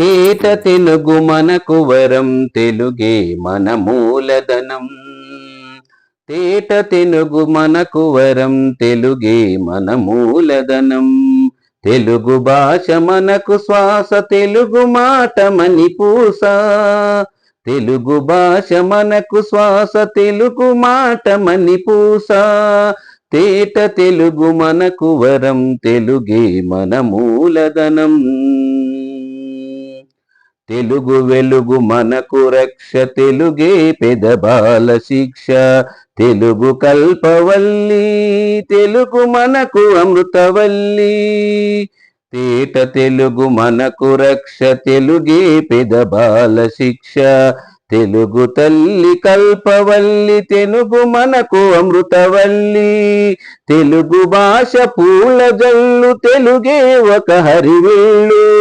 తేట తెలుగు మనకు వరం తెలుగే మన మూలధనం. తేట తెలుగు మనకు వరం తెలుగే మన మూలధనం. తెలుగు భాష మనకు శ్వాస తెలుగు మాట మని పూస. తెలుగు భాష మనకు శ్వాస తెలుగు మాట మని పూస. తేట తెలుగు మనకు వరం తెలుగే మన మూలధనం. తెలుగు వెలుగు మనకు రక్ష తెలుగే పెదబాల శిక్ష. తెలుగు కల్పవల్లి తెలుగు మనకు అమృతవల్లి. తేట తెలుగు మనకు రక్ష తెలుగే పెదబాల శిక్ష. తెలుగు తల్లి కల్పవల్లి తెలుగు మనకు అమృతవల్లి. తెలుగు భాష పూల జల్లు తెలుగే ఒక హరివేళ్ళు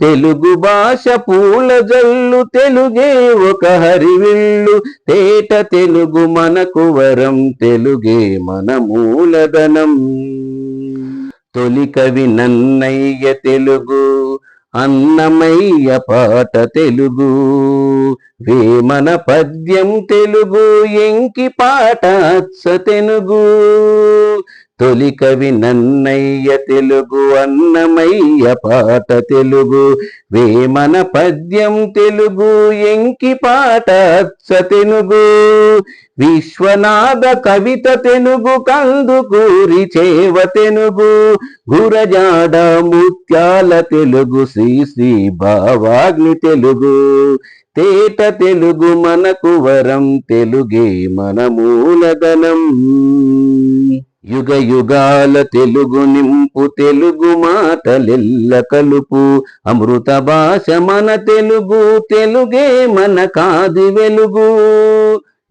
తెలుగు భాష పూల జల్లు తెలుగే ఒక హరివిల్లు. తేట తెలుగు మనకు వరం తెలుగే మన మూలధనం. తొలి కవి నన్నయ్య తెలుగు అన్నమయ్య పాట తెలుగు. వేమన పద్యం తెలుగు ఎంకి పాట అచ్చ తెలుగు. తొలి కవి నన్నయ్య తెలుగు అన్నమయ్య పాట తెలుగు వేమన పద్యం తెలుగు ఎంకి పాట అచ్చ తెలుగు విశ్వనాథ కవిత తెలుగు కందుకూరి చేవ తెలుగు గురజాడ ముత్యాల తెలుగు శ్రీ శ్రీ భావాగ్ని తెలుగు. తేట తెలుగు మనకు వరం తెలుగే మన మూలధనం. యుగ యుగాల తెలుగు నింపు తెలుగు మాటలెల్ల కలుపు. అమృత భాష మన తెలుగు తెలుగే మన కాది వెలుగు.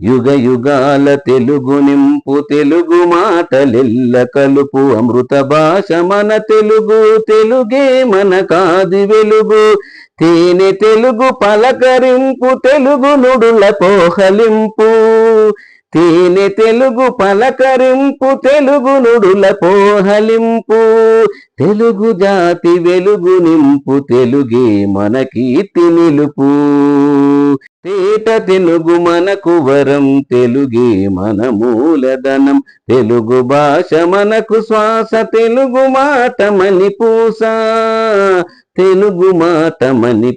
యుగ యుగాల తెలుగు నింపు తెలుగు మాటలెల్ల కలుపు. అమృత భాష మన తెలుగు తెలుగే మన కాది వెలుగు. తేనె తెలుగు పలకరింపు తెలుగు నుడుల పోహలింపు. తేనె తెలుగు పలకరింపు తెలుగు నుడుల పోహలింపు తెలుగు జాతి వెలుగు నింపు తెలుగే మన కీర్తి నిలుపు. తేట తెలుగు మనకు వరం తెలుగే మన మూలధనం తెలుగు భాష మనకు శ్వాస తెలుగు మాట మణిపూస తెలుగు మాట మని